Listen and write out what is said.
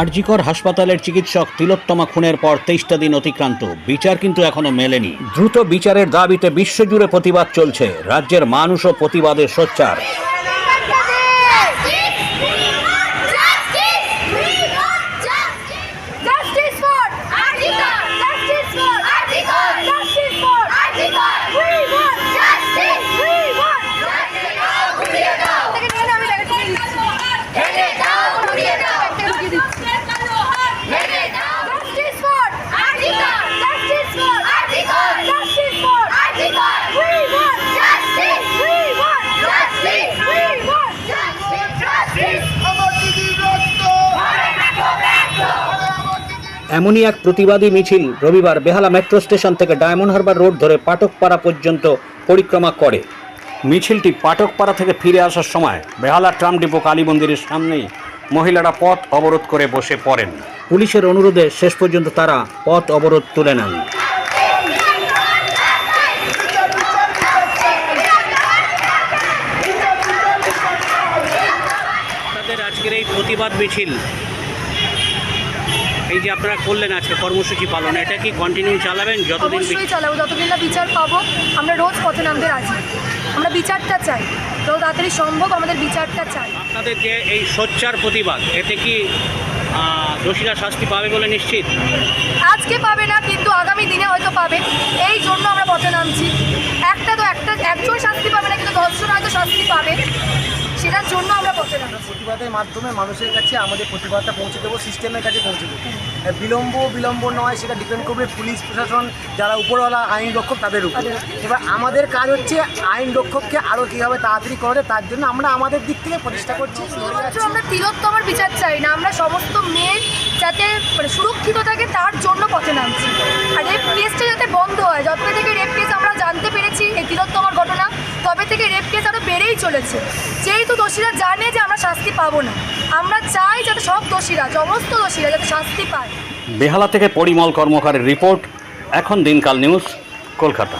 আরজিকর হাসপাতালের চিকিৎসক তিলোত্তমা খুনের পর তেইশটা দিন অতিক্রান্ত। বিচার কিন্তু এখনও মেলেনি। দ্রুত বিচারের দাবিতে বিশ্বজুড়ে প্রতিবাদ চলছে। রাজ্যের মানুষ ও প্রতিবাদের সোচ্চার। এমনই এক প্রতিবাদী মিছিল রবিবার বেহালা মেট্রো স্টেশন থেকে ডায়মন্ড হারবার রোড ধরে পাটকপাড়া পর্যন্ত পরিক্রমা করে। মিছিলটি পাটকপাড়া থেকে ফিরে আসার সময় বেহালা ট্রাম ডিপো কালী মন্দিরের সামনেই মহিলারা পথ অবরোধ করে বসে পড়েন। পুলিশের অনুরোধে শেষ পর্যন্ত তারা পথ অবরোধ তুলে নেন। আজকের এই প্রতিবাদ মিছিল এই যে আপনারা করলেন আজকে কর্মসূচি পালন এটা কি কন্টিনিউ চালাবেন? যতদিন অবশ্যই চালাবো যতদিন না বিচার পাবো আমরা রোজ পথে নামতে রাজি। আমরা বিচারটা চাই যত তাড়াতাড়ি সম্ভব আমাদের বিচারটা চাই। আপনাদের যে এই সোচ্চার প্রতিবাদ এতে কি দোষীরা শাস্তি পাবে বলে নিশ্চিত? আজকে পাবে না কিন্তু আগামী দিনে হয়তো পাবে। এই জন্য আমরা পথে নামছি। একটা তো একটা একজন শাস্তি পাবে না কিন্তু দশজন হয়তো শাস্তি পাবে। সেটার জন্য আমরা পথে প্রতিবাদের মাধ্যমে মানুষের কাছে আমাদের প্রতিবাদটা পৌঁছে দেবো সিস্টেমের কাছে পৌঁছে দেবো। বিলম্ব বিলম্ব নয় সেটা ডিপেন্ড করবে পুলিশ প্রশাসন যারা উপরওয়ালা আইন রক্ষক তাদের উপর। এবার আমাদের কাজ হচ্ছে আইন রক্ষককে আরও কীভাবে তাড়াতাড়ি করা তার জন্য আমরা আমাদের দিক থেকে প্রচেষ্টা করছি। শুধুমাত্র যাচ্ছি। আমরা তিলোত্তমার বিচার চাই না আমরা সমস্ত মেয়ের যাতে মানে সুরক্ষিত থাকে তার জন্য পথে নামছি। আর এই কেসটা যাতে বন্ধ হয় থেকে চলেছে। যেহেতু দোষীরা জানে যে আমরা শাস্তি পাবো না, আমরা চাই যাতে সব দোষীরা, সমস্ত দোষীরা যাতে শাস্তি পায়। বেহালা থেকে পরিমল কর্মকারের রিপোর্ট, এখন দিনকাল নিউজ, কলকাতা।